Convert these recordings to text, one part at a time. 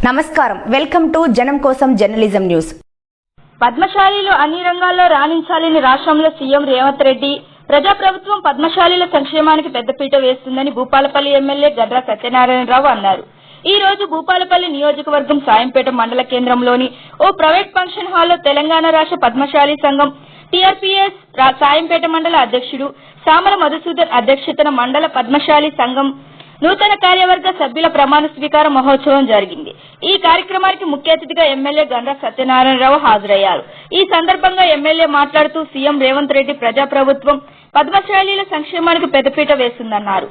నమస్కారం. Welcome to జనం కోసం జర్నలిజం న్యూస్. పద్మశాలీలు అన్ని రంగాల్లో రాణించాలని రాష్ట్రంలో సీఎం రేవంత్ రెడ్డి ప్రజాప్రభుత్వం పద్మశాలీల సంక్షేమానికి పెద్దపీట వేస్తుందని భూపాలపల్లి ఎమ్మెల్యే గడ్రా సత్యనారాయణరావు అన్నారు. ఈ రోజు భూపాలపల్లి నియోజకవర్గం సాయంపేట మండల కేంద్రంలోని ఓ ప్రైవేట్ ఫంక్షన్ హాల్లో తెలంగాణ రాష్ట్ర పద్మశాలి సంఘం టీఆర్పీఎస్ రా- సాయంపేట మండల అధ్యక్షుడు సామల మధుసూదన్ అధ్యక్షతన మండల పద్మశాలి సంఘం నూతన కార్యవర్గ సభ్యుల ప్రమాణ స్వీకార మహోత్సవం జరిగింది. ఈ కార్యక్రమానికి ముఖ్య అతిథిగా ఎమ్మెల్యే గండ్ర సత్యనారాయణరావు హాజరయ్యారు. ఈ సందర్భంగా ఎమ్మెల్యే మాట్లాడుతూ సీఎం రేవంత్ రెడ్డి ప్రజాప్రభుత్వం పద్మశాలీల సంక్షేమానికి పెద్దపీట వేస్తుందన్నారు.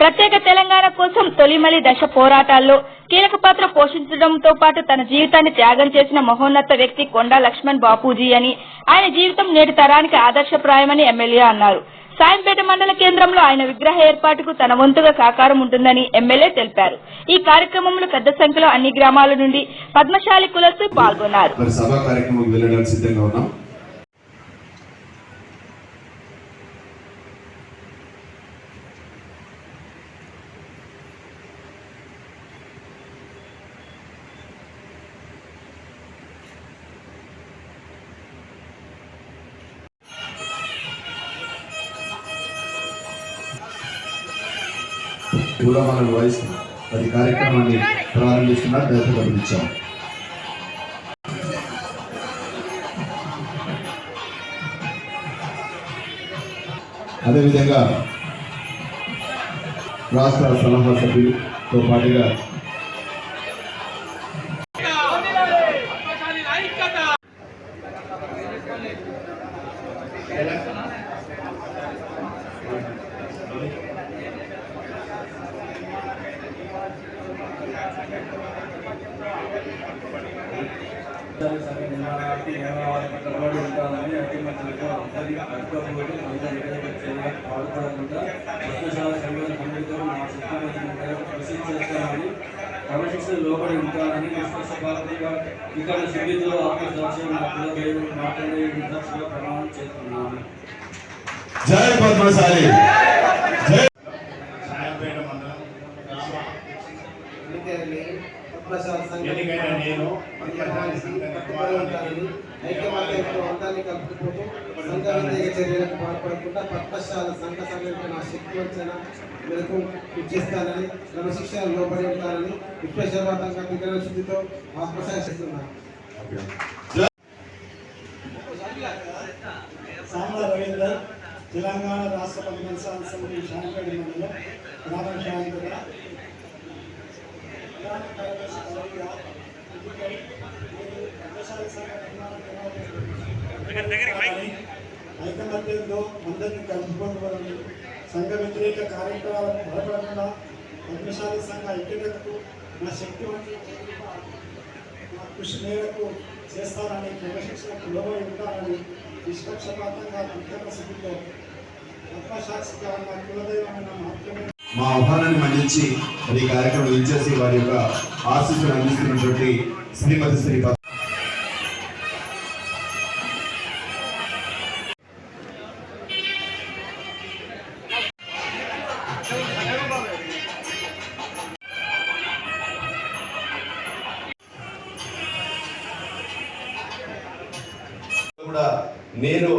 ప్రత్యేక తెలంగాణ కోసం తొలిమలి దశ పోరాటాల్లో కీలక పాత్ర పోషించడంతో పాటు తన జీవితాన్ని త్యాగం చేసిన మహోన్నత వ్యక్తి కొండా లక్ష్మణ్ బాపూజీ అని ఆయన జీవితం నేటి తరానికి ఆదర్శప్రాయమని ఎమ్మెల్యే అన్నారు. సాయంపేట మండల కేంద్రంలో ఆయన విగ్రహ ఏర్పాటుకు తన వంతుగా సహకారం ఉంటుందని ఎమ్మెల్యే తెలిపారు. ఈ కార్యక్రమంలో పెద్ద సంఖ్యలో అన్ని గ్రామాల నుండి పద్మశాలి కులస్తు పాల్గొన్నారు. మరి సభా వహిస్తూ అది కార్యక్రమాన్ని ప్రారంభిస్తున్నారు దయతో అదేవిధంగా రాష్ట్ర సలహా సభ్యులతో పాటుగా సంఘ ఉంటామని ఐకమత్యంతో అందరి అడ్డుకోబడి అందరి విధంగా పాల్పడకుండా మా కృషి చేస్తామని క్రమశిక్షణ లోబడి ఉంటానని ఇక్కడ సిబ్బందిలో ఆత్మసాక్ష్యం మాట్లాడే నిర్లక్ష్యంగా ప్రమాణం చేస్తున్నాను జయ పద్మశాలి జై సాయంపేట మండలం గ్రామ ఎన్నికైన పద్మశాల సంఘం ఎన్నికైన నేను పద్మశాలికి కట్టుబడి ఉంటానని ఐకమత్యంతో అందరినీ కలుపుకుంటూ సంఘ వ్యతిరేక చర్యలకు పాల్పడకుండా పద్మశాల సంఘ సంఘటన నా శక్తి వచ్చిన మేరకు ఇచ్చేస్తానని క్రమశిక్షణ లోబడి ఉంటానని విశ్వేశ్వరవాతంగా విగ్రహ శుద్ధితో ఆత్మసాక్షిస్తున్నాను సామల రవీందర్ తెలంగాణ రాష్ట్ర పద్మశాల సమితి శాంపేట మండలం గ్రామ శాంపేట గ్రామ కార్యదర్శి పదవిగా ఎన్నికై నేను పద్మశాల సంఘ నిర్మాణ ప్రణాళిక ఐకమత్యంతో అందరినీ కలుపుకోవాలని సంఘ వ్యతిరేక కార్యక్రమాలకు బలపడకుండా పద్మశాల సంఘ ఐక్యతకు నా శక్తి వంటి నా కృషి మేరకు చేస్తానని క్రమశిక్షణకు లోబడి ఉంటానని నిష్పక్షపాతంగా విజ్ఞాన స్థితిలో ఆత్మసాక్షిగా నా కులదైవమైన మాత్రమే మా ఆహ్వానాన్ని మన్నించి మరి కార్యక్రమం ఇచ్చేసి వారి యొక్క ఆశీస్సులు అందిస్తున్నటువంటి శ్రీమతి శ్రీ కూడా నేను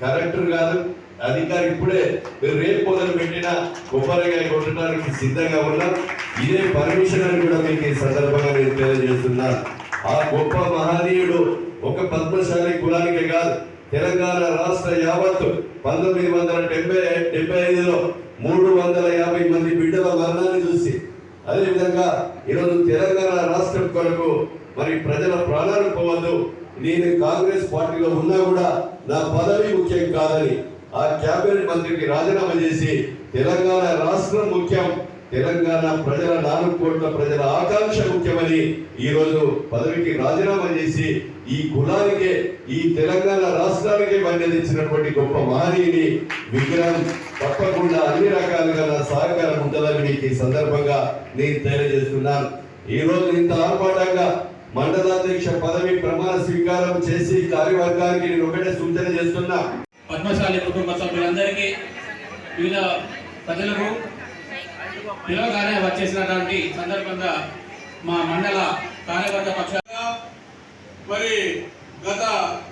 కరెక్టర్ కాదు అధికారి ఇప్పుడే మీరు రేపు పొదలు పెట్టిన కొబ్బరికాయ కొట్టడానికి సిద్ధంగా ఉన్నా ఇదే పర్మిషన్ అని కూడా మీకు ఈ సందర్భంగా నేను తెలియజేస్తున్నా. ఆ గొప్ప మహనీయుడు ఒక పద్మశాలి కులానికే కాదు తెలంగాణ రాష్ట్ర యావత్తు పంతొమ్మిది వందల డెబ్బై డెబ్బై ఐదులో మూడు వందల యాభై మంది బిడ్డల మరణాన్ని చూసి అదేవిధంగా ఈరోజు తెలంగాణ రాష్ట్రం కొరకు మరి ప్రజల ప్రాణాలు పోవద్దు నేను కాంగ్రెస్ పార్టీలో ఉన్నా కూడా నా పదవి ముఖ్యం కాదని ఆ క్యాబినెట్ మంత్రికి రాజీనామా చేసి తెలంగాణ రాష్ట్రం ముఖ్యం తెలంగాణ ప్రజల నాలుగు కోట్ల ప్రజల ఆకాంక్ష ముఖ్యమని ఈ రోజు పదవికి రాజీనామా చేసి ఈ కులానికే ఈ తెలంగాణ రాష్ట్రానికే మన్యదించినటువంటి గొప్ప మహనీయుని విగ్రహం తప్పకుండా అన్ని రకాలుగా నా సహకారం ఉంటుందని మీకు ఈ సందర్భంగా నేను తెలియజేస్తున్నాను. ఈ రోజు ఇంత ఆర్భాటంగా మండలాధ్యక్ష పదవి ప్రమాణ స్వీకారం చేసి కార్యవర్గానికి నేను ఒకటే సూచన చేస్తున్నా. పద్మశాలి కుటుంబ సభ్యులందరికీ వివిధ ప్రజలకు పిలవగానే వచ్చేసినటువంటి సందర్భంగా మా మండల కార్యకర్త పక్షంగా మరి గత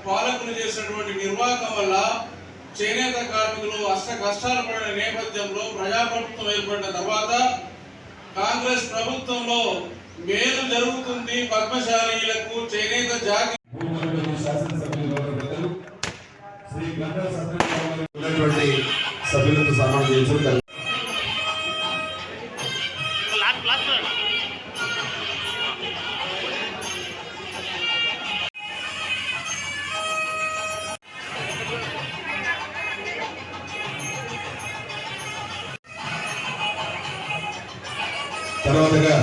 పాలకులు చేసినటువంటి నిర్వాహకం వల్ల చేనేత కార్మికులు అష్ట కష్టాలు పడిన నేపథ్యంలో ప్రజాప్రభుత్వం ఏర్పడిన తర్వాత కాంగ్రెస్ ప్రభుత్వంలో మేలు జరుగుతుంది పద్మశాలీలకు చేనేత జాతి శ్రీ గంటా సత్యనారాయణ ఉన్నటువంటి సభ్యులతో చేయించడం తర్వాతగా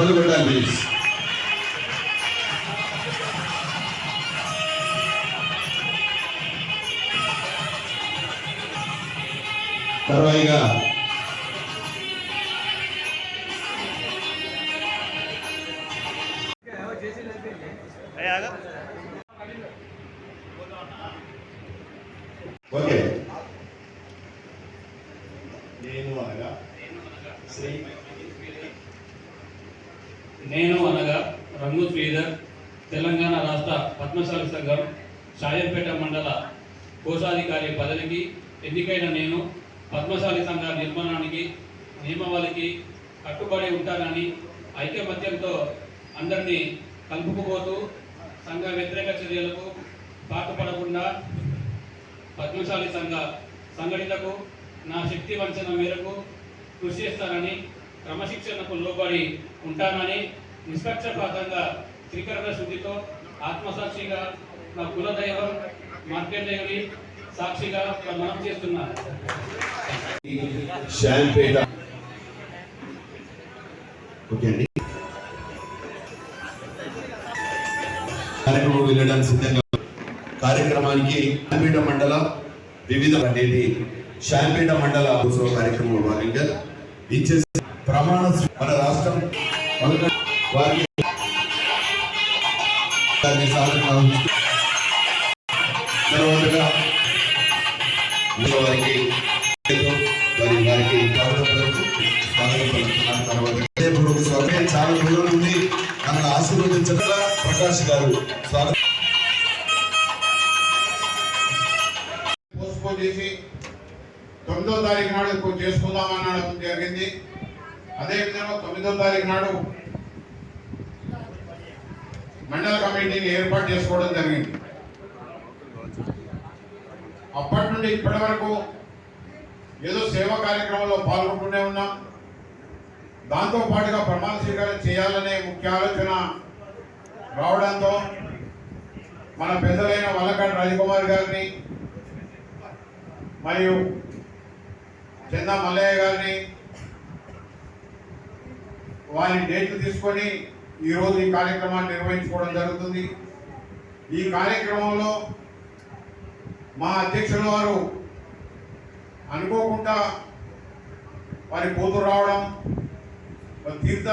సభలు కొట్టాలి ప్లీజ్ తర్వాయిగా ఓకే తెలంగాణ రాష్ట్ర పద్మశాలి సంఘం షాయంపేట మండల కోశాధికారి పదవికి ఎన్నికైన నేను పద్మశాలి సంఘ నిర్మాణానికి నియమావళికి కట్టుబడి ఉంటానని ఐకమత్యంతో అందరినీ కలుపుకుపోతూ సంఘ వ్యతిరేక చర్యలకు పాటుపడకుండా పద్మశాలి సంఘ సంఘటనకు నా శక్తి వంచన మేరకు కృషి చేస్తానని క్రమశిక్షణకు లోబడి ఉంటానని నిష్పక్షపాతంగా త్రికరణ శుద్ధితో ఆత్మసాక్షిగా నా కులదైవం మార్కండేయుని సాక్షిగా మనం చేస్తున్నాను కార్యక్రమం వెళ్ళడానికి సిద్ధంగా కార్యక్రమానికి శాంపేట మండల వివిధ అనేది శాంపేట మండల ఉత్సవ కార్యక్రమంలో భాగంగా ఇచ్చేసి ప్రమాణ మన రాష్ట్రం వారికి తర్వాతగా వారికి వారికి స్వాగతం పలుకుతున్నాను తర్వాత స్వాగతం చాలా దూరం నుండి నన్ను ఆశీర్వదించగా ప్రకాష్ గారు స్వాగతం పోస్ట్పోన్ చేసి తొమ్మిదో తారీఖు నాడు ఇప్పుడు చేసుకుందామని అనడం జరిగింది. అదేవిధంగా తొమ్మిదో తారీఖు నాడు మండల కమిటీని ఏర్పాటు చేసుకోవడం జరిగింది. అప్పటి నుండి ఇప్పటి వరకు ఏదో సేవా కార్యక్రమంలో పాల్గొంటూనే ఉన్నాం. దాంతో పాటుగా ప్రమాణ స్వీకారం చేయాలనే ముఖ్య ఆలోచన రావడంతో మన పెద్దలైన వల్లకాటి రాజకుమార్ గారిని మరియు చందా మల్లయ్య గారిని వారి డేట్లు తీసుకొని ఈరోజు ఈ కార్యక్రమాన్ని నిర్వహించుకోవడం జరుగుతుంది. ఈ కార్యక్రమంలో మా అధ్యక్షుల వారు అనుకోకుండా వారి కూతురు రావడం తీర్థ